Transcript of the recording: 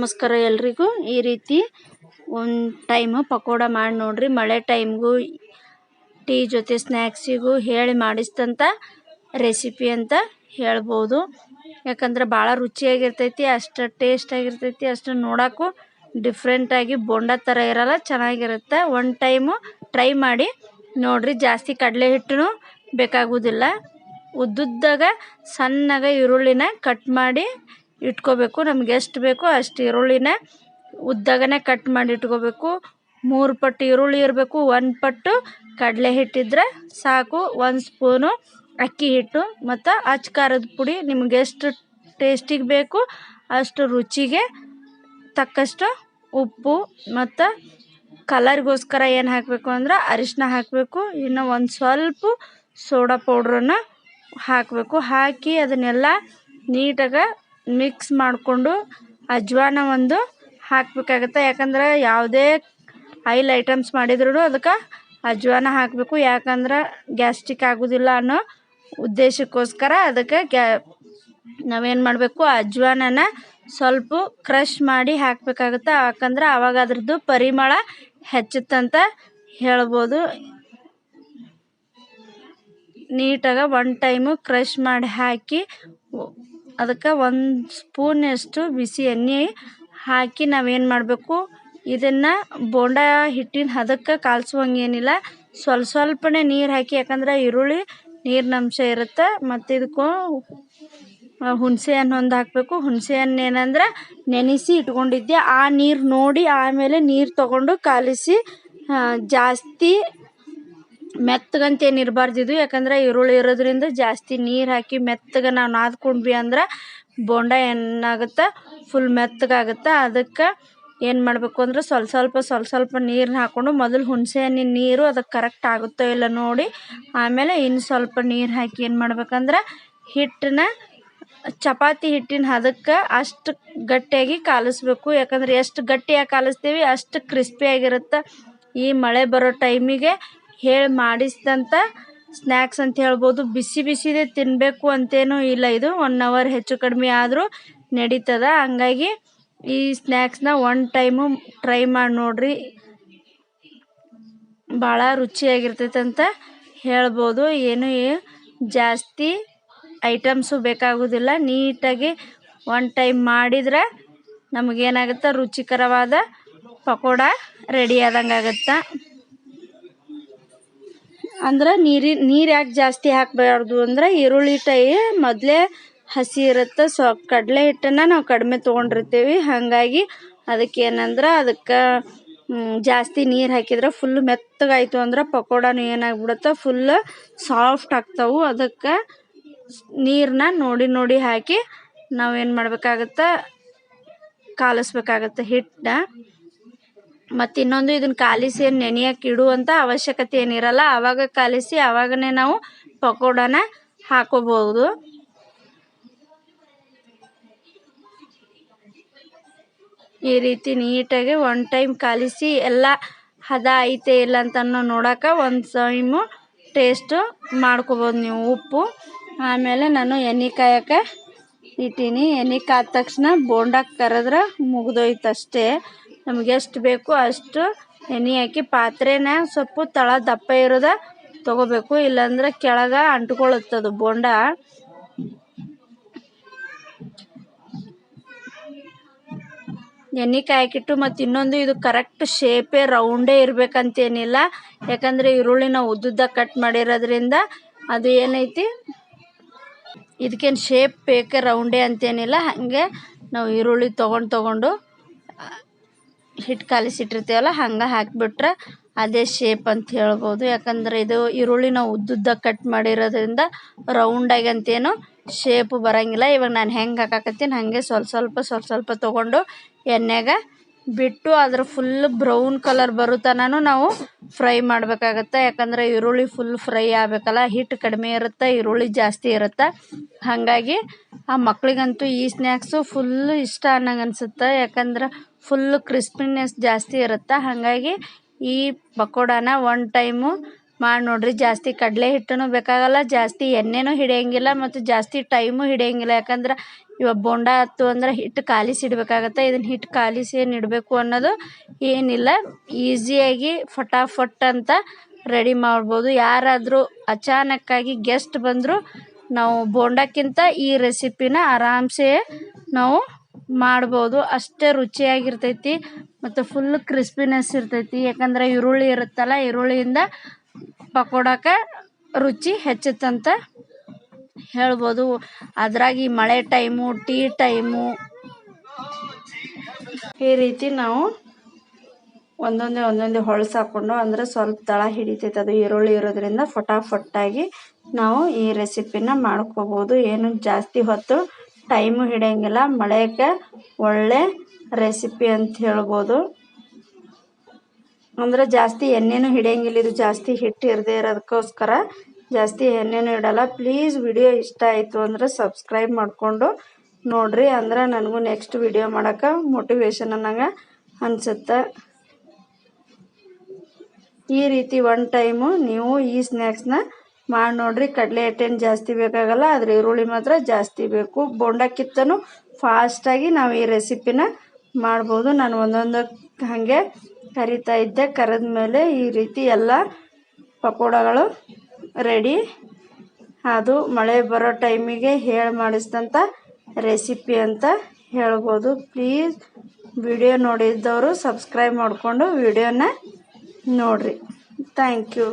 ನಮಸ್ಕಾರ ಎಲ್ರಿಗೂ. ಈ ರೀತಿ ಒಂದು ಟೈಮ್ ಪಕೋಡ ಮಾಡಿ ನೋಡ್ರಿ. ಮಳೆ ಟೈಮ್ಗೂ ಟೀ ಜೊತೆ ಸ್ನ್ಯಾಕ್ಸಿಗೂ ಹೇಳಿ ಮಾಡಿಸ್ದಂಥ ರೆಸಿಪಿ ಅಂತ ಹೇಳ್ಬೋದು. ಯಾಕಂದ್ರೆ ಭಾಳ ರುಚಿಯಾಗಿರ್ತೈತಿ, ಅಷ್ಟು ಟೇಸ್ಟಾಗಿರ್ತೈತಿ ಅಷ್ಟು ನೋಡೋಕ್ಕೂ ಡಿಫ್ರೆಂಟಾಗಿ ಬೋಂಡ ಥರ ಇರಲ್ಲ, ಚೆನ್ನಾಗಿರುತ್ತೆ. ಒನ್ ಟೈಮು ಟ್ರೈ ಮಾಡಿ ನೋಡ್ರಿ. ಜಾಸ್ತಿ ಕಡಲೆ ಹಿಟ್ಟು ಬೇಕಾಗುವುದಿಲ್ಲ ಉದ್ದುದ್ದಾಗ ಸಣ್ಣಗ ಈರುಳ್ಳಿನ ಕಟ್ ಮಾಡಿ ಇಟ್ಕೋಬೇಕು, ನಮ್ಗೆ ಎಷ್ಟು ಬೇಕೋ ಅಷ್ಟು ಈರುಳ್ಳಿನ ಉದ್ದಗನೆ ಕಟ್ ಮಾಡಿ ಇಟ್ಕೋಬೇಕು. ಮೂರು ಪಟ್ಟು ಈರುಳ್ಳಿ ಇರಬೇಕು, ಒಂದು ಪಟ್ಟು ಕಡಲೆ ಹಿಟ್ಟಿದ್ರೆ ಸಾಕು, ಒಂದು ಸ್ಪೂನು ಅಕ್ಕಿ ಹಿಟ್ಟು ಮತ್ತು ಅಚ್ಚ ಖಾರದ ಪುಡಿ ನಿಮ್ಗೆ ಎಷ್ಟು ಟೇಸ್ಟಿಗೆ ಬೇಕು, ಅಷ್ಟು ರುಚಿಗೆ ತಕ್ಕಷ್ಟು ಉಪ್ಪು ಮತ್ತು ಕಲರ್ಗೋಸ್ಕರ ಏನು ಹಾಕಬೇಕು ಅಂದ್ರೆ ಅರಿಶಿನ ಹಾಕಬೇಕು, ಇನ್ನು ಒಂದು ಸ್ವಲ್ಪ ಸೋಡಾ ಪೌಡ್ರನ್ನು ಹಾಕಬೇಕು. ಹಾಕಿ ಅದನ್ನೆಲ್ಲ ನೀಟಾಗಿ ಮಿಕ್ಸ್ ಮಾಡಿಕೊಂಡು ಅಜ್ವಾನ ಒಂದು ಹಾಕಬೇಕಾಗತ್ತೆ. ಯಾಕಂದ್ರೆ ಯಾವುದೇ ಆಯಿಲ್ ಐಟಮ್ಸ್ ಮಾಡಿದ್ರೂ ಅದಕ್ಕೆ ಅಜ್ವಾನ ಹಾಕಬೇಕು. ಯಾಕಂದ್ರೆ ಗ್ಯಾಸ್ಟ್ರಿಕ್ ಆಗೋದಿಲ್ಲ ಅನ್ನೋ ಉದ್ದೇಶಕ್ಕೋಸ್ಕರ ಅದಕ್ಕೆ ಗ್ಯಾ, ನಾವೇನು ಮಾಡಬೇಕು, ಅಜ್ವಾನನ ಸ್ವಲ್ಪ ಕ್ರಷ್ ಮಾಡಿ ಹಾಕಬೇಕಾಗುತ್ತೆ. ಯಾಕಂದ್ರೆ ಆವಾಗ ಅದ್ರದ್ದು ಪರಿಮಳ ಹೆಚ್ಚುತ್ತಂತ ಹೇಳ್ಬೋದು. ನೀಟಾಗಿ ಒನ್ ಟೈಮು ಕ್ರಷ್ ಮಾಡಿ ಹಾಕಿ ಅದಕ್ಕೆ ಒಂದು ಸ್ಪೂನಷ್ಟು ಬಿಸಿ ಎಣ್ಣೆ ಹಾಕಿ ನಾವೇನು ಮಾಡಬೇಕು, ಇದನ್ನು ಬೋಂಡ ಹಿಟ್ಟಿನ ಹದಕ್ಕೆ ಕಾಲ್ಸುವಂಗೇನಿಲ್ಲ ಸ್ವಲ್ಪ ಸ್ವಲ್ಪನೇ ನೀರು ಹಾಕಿ, ಯಾಕಂದ್ರೆ ಈರುಳ್ಳಿ ನೀರಿನ ಅಂಶ ಇರುತ್ತೆ, ಮತ್ತು ಇದಕ್ಕೂ ಹುಣಸೆ ಹಣ್ಣು ಒಂದು ಹಾಕಬೇಕು. ಹುಣಸೆ ಹಣ್ಣು ಏನಂದ್ರೆ ನೆನೆಸಿ ಇಟ್ಕೊಂಡಿದ್ದೆ ಆ ನೀರು ನೋಡಿ ಆಮೇಲೆ ನೀರು ತಗೊಂಡು ಕಾಲಿಸಿ ಜಾಸ್ತಿ ಮೆತ್ತಗಂತೇನು ಇರಬಾರ್ದಿದು ಯಾಕಂದ್ರೆ ಈರುಳ್ಳಿ ಇರೋದ್ರಿಂದ ಜಾಸ್ತಿ ನೀರು ಹಾಕಿ ಮೆತ್ತಗೆ ನಾವು ನಾದ್ಕೊಂಡ್ವಿ ಅಂದ್ರೆ ಬೋಂಡ ಏನಾಗುತ್ತೆ? ಫುಲ್ ಮೆತ್ತಗಾಗುತ್ತೆ. ಅದಕ್ಕೆ ಏನು ಮಾಡಬೇಕು ಅಂದ್ರೆ ಸ್ವಲ್ಪ ಸ್ವಲ್ಪ ಸ್ವಲ್ಪ ಸ್ವಲ್ಪ ನೀರನ್ನ ಹಾಕ್ಕೊಂಡು ಮೊದಲು ಹುಣಸೆ ಹಣ್ಣಿನ ನೀರು ಅದಕ್ಕೆ ಕರೆಕ್ಟ್ ಆಗುತ್ತೋ ಇಲ್ಲ ನೋಡಿ. ಆಮೇಲೆ ಇನ್ನು ಸ್ವಲ್ಪ ನೀರು ಹಾಕಿ ಏನು ಮಾಡ್ಬೇಕಂದ್ರೆ ಹಿಟ್ಟನ್ನ ಚಪಾತಿ ಹಿಟ್ಟಿನ ಹದಕ್ಕೆ ಅಷ್ಟು ಗಟ್ಟಿಯಾಗಿ ಕಾಲಿಸ್ಬೇಕು. ಯಾಕಂದ್ರೆ ಎಷ್ಟು ಗಟ್ಟಿಯಾಗಿ ಕಾಲಿಸ್ತೀವಿ ಅಷ್ಟು ಕ್ರಿಸ್ಪಿಯಾಗಿರುತ್ತೆ ಈ ಮಳೆ ಬರೋ ಟೈಮಿಗೆ ಹೇಳಿ ಮಾಡಿಸಿದಂಥ ಸ್ನ್ಯಾಕ್ಸ್ ಅಂತ ಹೇಳ್ಬೋದು. ಬಿಸಿ ಬಿಸಿದೇ ತಿನ್ನಬೇಕು ಅಂತೇನೂ ಇಲ್ಲ ಇದು. ಒನ್ ಅವರ್ ಹೆಚ್ಚು ಕಡಿಮೆ ಆದರೂ ನಡೀತದ. ಹಂಗಾಗಿ ಈ ಸ್ನ್ಯಾಕ್ಸ್ನ ಒನ್ ಟೈಮು ಟ್ರೈ ಮಾಡಿ ನೋಡ್ರಿ. ಭಾಳ ರುಚಿಯಾಗಿರ್ತೈತೆ ಅಂತ ಹೇಳ್ಬೋದು. ಏನು ಜಾಸ್ತಿ ಐಟಮ್ಸು ಬೇಕಾಗೋದಿಲ್ಲ. ನೀಟಾಗಿ ಒನ್ ಟೈಮ್ ಮಾಡಿದ್ರೆ ನಮಗೇನಾಗುತ್ತೆ? ರುಚಿಕರವಾದ ಪಕೋಡ ರೆಡಿ ಆದಂಗೆ ಅಂದ್ರೆ ನೀರಿನ ನೀರು ಯಾಕೆ ಜಾಸ್ತಿ ಹಾಕಬಾರ್ದು ಅಂದ್ರೆ ಈರುಳ್ಳಿ ಟೈ ಮೊದಲೇ ಹಸಿ ಇರುತ್ತೆ, ಸೊ ಕಡಲೆ ಹಿಟ್ಟನ್ನು ನಾವು ಕಡಿಮೆ ತೊಗೊಂಡಿರ್ತೀವಿ. ಹಾಗಾಗಿ ಅದಕ್ಕೆ ಏನಂದ್ರೆ ಅದಕ್ಕೆ ಜಾಸ್ತಿ ನೀರು ಹಾಕಿದ್ರೆ ಫುಲ್ ಮೆತ್ತಗಾಯಿತು ಅಂದ್ರೆ ಪಕೋಡಾನು ಏನಾಗ್ಬಿಡುತ್ತೆ ಫುಲ್ ಸಾಫ್ಟ್ ಆಗ್ತಾವೆ. ಅದಕ್ಕೆ ನೀರನ್ನ ನೋಡಿ ನೋಡಿ ಹಾಕಿ ನಾವೇನು ಮಾಡಬೇಕಾಗತ್ತೆ, ಕಾಲಿಸ್ಬೇಕಾಗತ್ತೆ ಹಿಟ್ಟನ್ನ ಮತ್ತು ಇನ್ನೊಂದು ಇದನ್ನ ಕಾಲಿಸಿ ನೆನೆಯಕ್ಕೆ ಇಡುವಂಥ ಅವಶ್ಯಕತೆ ಏನಿರಲ್ಲ ಅವಾಗ ಕಾಲಿಸಿ ಅವಾಗನೇ ನಾವು ಪಕೋಡನ ಹಾಕೋಬಹುದು. ಈ ರೀತಿ ನೀಟಾಗಿ ಒನ್ ಟೈಮ್ ಕಾಲಿಸಿ ಎಲ್ಲ ಹದ ಐತೆ ಇಲ್ಲ ಅಂತ ನೋಡೋಕೆ ಒಂದು ಟೈಮು ಟೇಸ್ಟು ಮಾಡ್ಕೊಬೋದು ನೀವು ಉಪ್ಪು. ಆಮೇಲೆ ನಾನು ಎಣ್ಣೆ ಕಾಯಕ್ಕೆ ಇಟ್ಟೀನಿ. ಎಣ್ಣೆ ಕಾದ ತಕ್ಷಣ ಬೋಂಡಾಕ್ಕೆ ಕರೆದ್ರೆ ಮುಗಿದೋಯ್ತು ಅಷ್ಟೇ ನಮ್ಗೆ ಎಷ್ಟು ಬೇಕು ಅಷ್ಟು ಎಣ್ಣೆ ಹಾಕಿ ಪಾತ್ರೆನ ಸ್ವಲ್ಪ ತಳ ದಪ್ಪ ಇರೋದ ತೊಗೋಬೇಕು, ಇಲ್ಲಾಂದ್ರೆ ಕೆಳಗೆ ಅಂಟ್ಕೊಳ್ಳುತ್ತದು ಬೋಂಡ. ಎಣ್ಣೆ ಕಾಯಕಿಟ್ಟು ಮತ್ತು ಇನ್ನೊಂದು ಇದು ಕರೆಕ್ಟ್ ಶೇಪೇ ರೌಂಡೇ ಇರಬೇಕಂತೇನಿಲ್ಲ. ಯಾಕಂದರೆ ಈರುಳ್ಳಿ ನಾವು ಉದ್ದುದ್ದ ಕಟ್ ಮಾಡಿರೋದ್ರಿಂದ ಅದು ಏನೈತಿ? ಇದಕ್ಕೇನು ಶೇಪ್ ಬೇಕೇ ರೌಂಡೇ ಅಂತೇನಿಲ್ಲ. ಹಾಗೆ ನಾವು ಈರುಳ್ಳಿ ತೊಗೊಂಡು ತೊಗೊಂಡು ಹಿಟ್ಟು ಕಾಲಿಸಿಟ್ಟಿರ್ತೀವಲ್ಲ, ಹಂಗೆ ಹಾಕಿಬಿಟ್ರೆ ಅದೇ ಶೇಪ್ ಅಂತ ಹೇಳ್ಬೋದು. ಯಾಕಂದ್ರೆ ಇದು ಈರುಳ್ಳಿ ನಾವು ಉದ್ದುದ್ದ ಕಟ್ ಮಾಡಿರೋದ್ರಿಂದ ರೌಂಡಾಗಿ ಅಂತೇನು ಶೇಪು ಬರೋಂಗಿಲ್ಲ. ಇವಾಗ ನಾನು ಹೆಂಗೆ ಹಾಕಾಕತ್ತೀನಿ, ಹಾಗೆ ಸ್ವಲ್ಪ ಸ್ವಲ್ಪ ಸ್ವಲ್ಪ ಸ್ವಲ್ಪ ತೊಗೊಂಡು ಎಣ್ಣೆಗ ಬಿಟ್ಟು ಅದ್ರ ಫುಲ್ ಬ್ರೌನ್ ಕಲರ್ ಬರೋ ನಾವು ಫ್ರೈ ಮಾಡಬೇಕಾಗತ್ತೆ. ಯಾಕಂದರೆ ಈರುಳ್ಳಿ ಫುಲ್ ಫ್ರೈ ಆಗಬೇಕಲ್ಲ, ಹಿಟ್ಟು ಕಡಿಮೆ ಇರುತ್ತೆ, ಈರುಳ್ಳಿ ಜಾಸ್ತಿ ಇರುತ್ತೆ. ಹಾಗಾಗಿ ಆ ಮಕ್ಳಿಗಂತೂ ಈ ಸ್ನ್ಯಾಕ್ಸು ಫುಲ್ಲು ಇಷ್ಟ ಅನ್ನಂಗೆ ಅನ್ಸುತ್ತೆ. ಯಾಕಂದ್ರೆ ಫುಲ್ ಕ್ರಿಸ್ಪಿನೆಸ್ ಜಾಸ್ತಿ ಇರುತ್ತೆ. ಹಾಗಾಗಿ ಈ ಪಕೋಡಾನ ಒನ್ ಟೈಮು ಮಾಡಿ ನೋಡ್ರಿ, ಜಾಸ್ತಿ ಕಡಲೆ ಹಿಟ್ಟೂ ಬೇಕಾಗಲ್ಲ, ಜಾಸ್ತಿ ಎಣ್ಣೆನೂ ಹಿಡಿಯಂಗಿಲ್ಲ ಮತ್ತು ಜಾಸ್ತಿ ಟೈಮು ಹಿಡಿಯಂಗಿಲ್ಲ. ಯಾಕಂದ್ರೆ ಇವಾಗ ಬೋಂಡ ಆಯ್ತು ಅಂದ್ರೆ ಹಿಟ್ಟು ಕಾಲಿಸಿ ಇಡಬೇಕಾಗತ್ತೆ ಇದನ್ನು ಹಿಟ್ಟು ಕಾಲಿಸಿ ಏನು ಇಡಬೇಕು ಅನ್ನೋದು ಏನಿಲ್ಲ. ಈಸಿಯಾಗಿ ಫಟಾಫಟ್ ಅಂತ ರೆಡಿ ಮಾಡ್ಬೋದು. ಯಾರಾದರೂ ಅಚಾನಕ್ಕಾಗಿ ಗೆಸ್ಟ್ ಬಂದರೂ, ನಾವು ಬೋಂಡಕ್ಕಿಂತ ಈ ರೆಸಿಪಿನ ಆರಾಮ್ಸೆ ನಾವು ಮಾಡ್ಬೋದು. ಅಷ್ಟೇ ರುಚಿಯಾಗಿರ್ತೈತಿ ಮತ್ತು ಫುಲ್ ಕ್ರಿಸ್ಪಿನೆಸ್ ಇರ್ತೈತಿ. ಯಾಕಂದ್ರೆ ಈರುಳ್ಳಿ ಇರುತ್ತಲ್ಲ, ಈರುಳ್ಳಿಯಿಂದ ಪಕೋಡಕ್ಕೆ ರುಚಿ ಹೆಚ್ಚುತ್ತಂತ ಹೇಳ್ಬೋದು. ಅದ್ರಾಗ ಈ ಮಳೆ ಟೈಮು, ಟೀ ಟೈಮು ಈ ರೀತಿ ನಾವು ಒಂದೊಂದೇ ಒಂದೊಂದೇ ಹೊಳ್ಸು ಹಾಕ್ಕೊಂಡು ಅಂದರೆ ಸ್ವಲ್ಪ ತಳ ಹಿಡಿತೈತೆ ಅದು ಈರುಳ್ಳಿ ಇರೋದ್ರಿಂದ ಫಟಾಫಟ್ಟಾಗಿ ನಾವು ಈ ರೆಸಿಪಿನ ಮಾಡ್ಕೋಬೋದು. ಏನು ಜಾಸ್ತಿ ಹೊತ್ತು ಟೈಮು ಹಿಡಿಯಂಗಿಲ್ಲ. ಮಳೆಗೆ ಒಳ್ಳೆ ರೆಸಿಪಿ ಅಂತ ಹೇಳ್ಬೋದು. ಅಂದರೆ ಜಾಸ್ತಿ ಎಣ್ಣೆನೂ ಹಿಡಿಯಂಗಿಲ್ಲ, ಇದು ಜಾಸ್ತಿ ಹಿಟ್ಟು ಇರದೇ ಇರೋದಕ್ಕೋಸ್ಕರ ಜಾಸ್ತಿ ಎಣ್ಣೆನೂ ಇಡಲ್ಲ. ಪ್ಲೀಸ್ ವಿಡಿಯೋ ಇಷ್ಟ ಆಯಿತು ಅಂದರೆ ಸಬ್ಸ್ಕ್ರೈಬ್ ಮಾಡಿಕೊಂಡು ನೋಡಿರಿ, ಅಂದ್ರೆ ನನಗೂ ನೆಕ್ಸ್ಟ್ ವಿಡಿಯೋ ಮಾಡೋಕೆ ಮೋಟಿವೇಶನ್ ಅನ್ನಂಗೆ ಅನ್ಸುತ್ತೆ. ಈ ರೀತಿ ಒನ್ ಟೈಮು ನೀವು ಈ ಸ್ನ್ಯಾಕ್ಸ್ನ ಮಾಡಿ ನೋಡಿರಿ, ಕಡಲೆ ಹಿಟ್ಟೇನು ಜಾಸ್ತಿ ಬೇಕಾಗಲ್ಲ, ಆದರೆ ಈರುಳ್ಳಿ ಮಾತ್ರ ಜಾಸ್ತಿ ಬೇಕು. ಬೋಂಡಕ್ಕಿಂತನೂ ಫಾಸ್ಟಾಗಿ ನಾವು ಈ ರೆಸಿಪಿನ ಮಾಡ್ಬೋದು. ನಾನು ಒಂದೊಂದು ಹಾಗೆ ಕರಿತಾ ಇದ್ದೆ, ಕರೆದ ಮೇಲೆ ಈ ರೀತಿ ಎಲ್ಲ ಪಕೋಡಗಳು ರೆಡಿ ಅದು ಮಳೆ ಬರೋ ಟೈಮಿಗೆ ಹೇಳಿ ಮಾಡಿಸಿದಂಥ ರೆಸಿಪಿ ಅಂತ ಹೇಳ್ಬೋದು. ಪ್ಲೀಸ್ ವಿಡಿಯೋ ನೋಡಿದ್ದವರು ಸಬ್ಸ್ಕ್ರೈಬ್ ಮಾಡಿಕೊಂಡು ವಿಡಿಯೋನ ನೋಡಿರಿ. Thank you